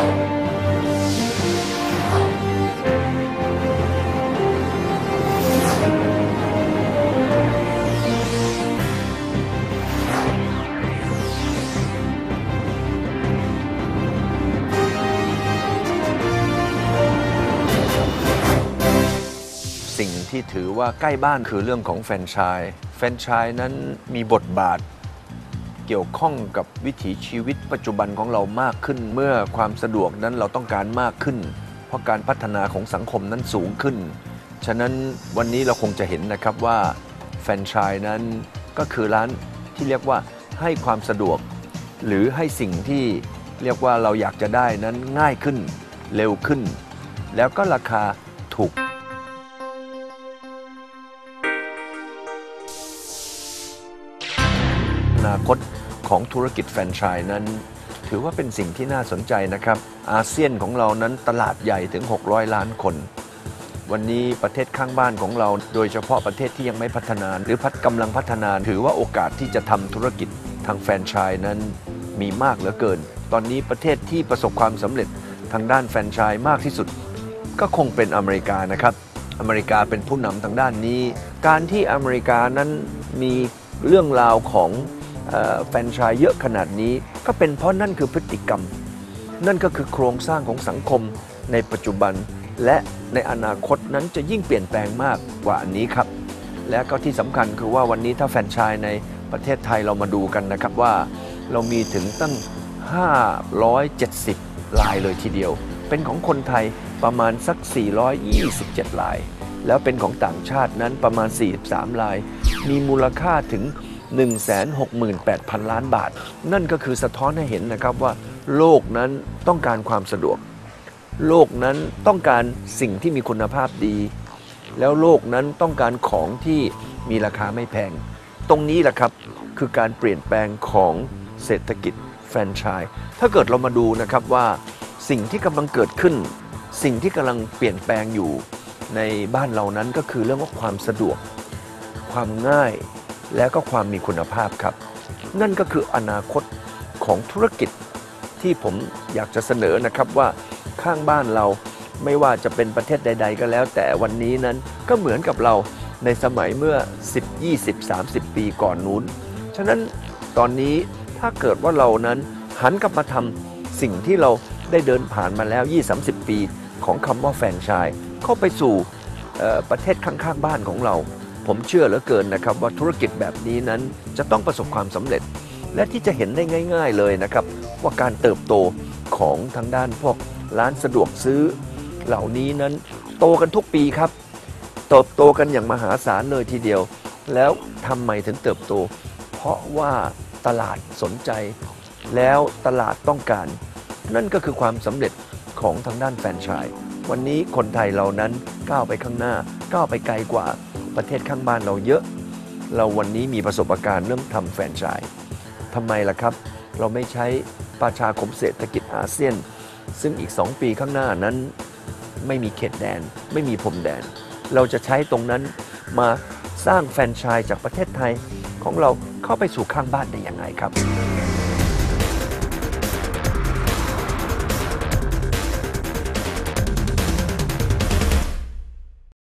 สิ่งที่ถือว่าใกล้บ้านคือเรื่องของแฟนชส์แฟนชส์นั้นมีบทบาท เกี่ยวข้องกับวิถีชีวิตปัจจุบันของเรามากขึ้น เมื่อความสะดวกนั้นเราต้องการมากขึ้น เพราะการพัฒนาของสังคมนั้นสูงขึ้น ฉะนั้นวันนี้เราคงจะเห็นนะครับว่าแฟรนไชส์นั้นก็คือร้านที่เรียกว่าให้ความสะดวก หรือให้สิ่งที่เรียกว่าเราอยากจะได้นั้นง่ายขึ้นเร็วขึ้น แล้วก็ราคาถูกอนาคต ของธุรกิจแฟรนไชส์นั้น ถือว่าเป็นสิ่งที่น่าสนใจนะครับ อาเซียนของเรานั้นตลาดใหญ่ถึง 600 ล้านคน วันนี้ประเทศข้างบ้านของเรา โดยเฉพาะประเทศที่ยังไม่พัฒนา หรือพัฒกำลังพัฒนา ถือว่าโอกาสที่จะทำธุรกิจทางแฟรนไชส์นั้นมีมากเหลือเกิน ตอนนี้ประเทศที่ประสบความสำเร็จทางด้านแฟรนไชส์มากที่สุด ก็คงเป็นอเมริกานะครับ อเมริกาเป็นผู้นำทางด้านนี้ การที่อเมริกานั้นมีเรื่องราวของ แฟนชส์เยอะขนาดนี้ ก็เป็นเพราะนั่นคือพฤติกรรม นั่นก็คือโครงสร้างของสังคมในปัจจุบัน และในอนาคตนั้นจะยิ่งเปลี่ยนแปลงมากกว่าอันนี้ครับ และก็ที่สำคัญคือว่าวันนี้ถ้าแฟนชส์ในประเทศไทยเรามาดูกันนะครับว่า เรามีถึงตั้ง 570 ลายเลยทีเดียว เป็นของคนไทยประมาณสัก 427 ลาย แล้วเป็นของต่างชาตินั้นประมาณ 43 ลาย มีมูลค่าถึง 168,000 ล้านบาท นั่นก็คือสะท้อนให้เห็นนะครับว่า โลกนั้นต้องการความสะดวก โลกนั้นต้องการสิ่งที่มีคุณภาพดี แล้วโลกนั้นต้องการของที่มีราคาไม่แพง ตรงนี้แหละครับคือการเปลี่ยนแปลงของเศรษฐกิจแฟรนไชส์ถ้าเกิดเรามาดูนะครับว่าสิ่งที่กำลังเกิดขึ้น สิ่งที่กำลังเปลี่ยนแปลงอยู่ในบ้านเรานั้นก็คือเรื่องของความสะดวก ความง่าย และก็ความมีคุณภาพครับ นั่นก็คืออนาคตของธุรกิจที่ผมอยากจะเสนอนะครับว่าข้างบ้านเราไม่ว่าจะเป็นประเทศใด ๆ ก็แล้ว แต่วันนี้นั้นก็เหมือนกับเราในสมัยเมื่อ 10 20 30 ปีก่อนนู้น ฉะนั้นตอนนี้ถ้าเกิดว่าเรานั้นหันกลับมาทำสิ่งที่เราได้เดินผ่านมาแล้ว 20-30 ปีของคำว่าแฟนชส์เข้าไปสู่ประเทศข้างๆบ้านของเรา ผมเชื่อเหลือเกินนะครับว่าธุรกิจแบบนี้นั้นจะต้องประสบความสำเร็จ และที่จะเห็นได้ง่าย ๆเลยนะครับ ว่าการเติบโตของทางด้านพวกร้านสะดวกซื้อ เหล่านี้นั้นโตกันทุกปีครับเติบโตกันอย่างมหาศาลเลยทีเดียว แล้วทำไมถึงเติบโต เพราะว่าตลาดสนใจ แล้วตลาดต้องการ นั่นก็คือความสำเร็จของทางด้านแฟรนไชส์วันนี้คนไทยเรานั้นก้าวไปข้างหน้าก้าวไปไกลกว่า ประเทศข้างบ้านเราเยอะ เราวันนี้มีประสบการณ์เรื่องทำแฟรนไชส์ทำไมล่ะครับ เราไม่ใช้ประชาคมเศรษฐกิจอาเซียน ซึ่งอีก 2 ปีข้างหน้านั้นไม่มีเขตแดน ไม่มีพรมแดน เราจะใช้ตรงนั้นมาสร้างแฟรนไชส์จากประเทศไทยของเราเข้าไปสู่ข้างบ้านได้ยังไงครับ